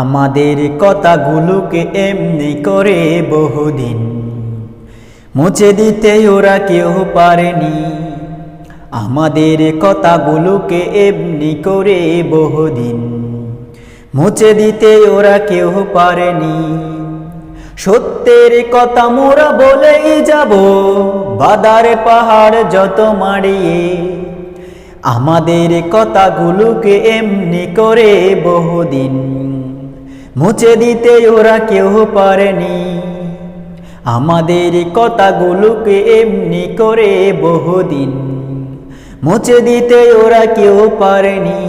আমাদের কথাগুলোকে এমনি করে বহুদিন মুছে দিতে ওরা কেউ পারেনি। আমাদের কথাগুলোকে এমনি করে বহুদিন মুছে দিতে ওরা কেউ পারেনি। সত্যের কথা মোরা বলেই যাব, বাদার পাহাড় যত মাড়িয়ে। আমাদের কথাগুলোকে এমনি করে বহুদিন মুছে দিতে ওরা কেউ পারেনি। আমাদের কথাগুলোকে এমনি করে বহুদিন মুছে দিতে ওরা কেউ পারেনি।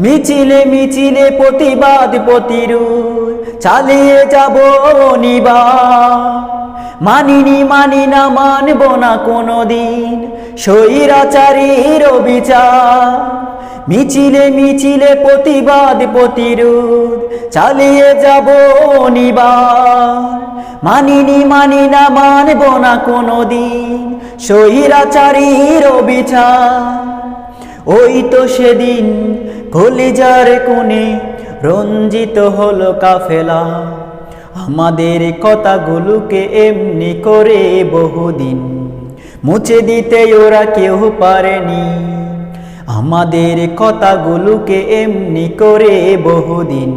মিছিলে মিছিলে প্রতিবাদ প্রতিরোধ চালিয়ে যাব নিবা মানিনি মানি না মানব না কোনো দিন স্বৈরাচারীর বিচার মিছিলে মিছিলে প্রতিবাদ, প্রতিরোধ চালিয়ে যাব নিবার মানিনি মানি না মানব না কোনো দিন স্বৈরাচারীর বিচার ওই তো সেদিন কলিজার কোণে রঞ্জিত হলো কাফেলা। আমাদের কথাগুলোকে এমনি করে বহুদিন মুছে দিতে ওরা কেউ পারেনি। আমাদের কথাগুলোকে এমনি করে বহুদিন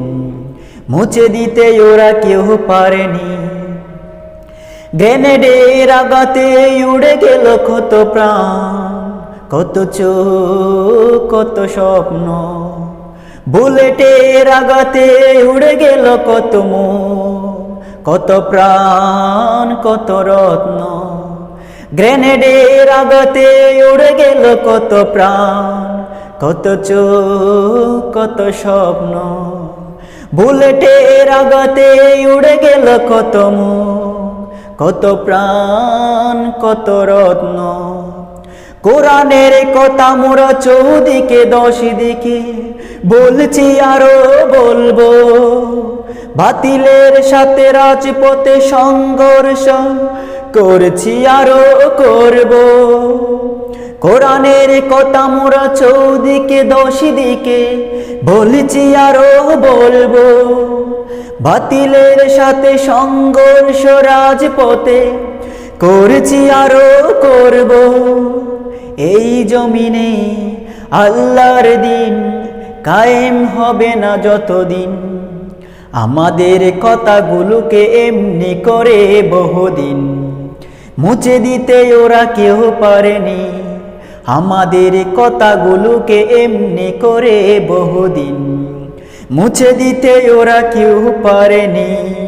মুছে দিতে ওরা কেউ পারেনি। গ্রেনেডের আগাতে উড়ে গেল কত প্রাণ, কত চোখ, কত স্বপ্ন। বুলেটের আগাতে উড়ে গেল কত মন, কত প্রাণ, কত রত্ন। গ্রেনেডের আগতে উড়ে গেল কত প্রাণ, কত চোখ, কত স্বপ্ন। বুলেটের আগাতে উড়ে গেল কত কত প্রাণ, কত রত্ন। কোরআনের কথা মোরা চৌদিকে দশ দিকে বলছি আরও বলব। বাতিলের সাথে রাজপথে সংঘর্ষ করছি আরও করব। কোরআনের কথা মোরা চৌদিকে দশ দিকে বলছি আরও বলব। বাতিলের সাথে সংঘর্ষ রাজপথে করছি আরও করব। এই জমিনে আল্লাহর দিন কায়েম হবে না যতদিন। আমাদের কথাগুলোকে এমনি করে বহুদিন। মুছে দিতে ওরা কেউ পারেনি। আমাদের কথাগুলোকে এমনি করে বহুদিন মুছে দিতে ওরা কেউ পারেনি।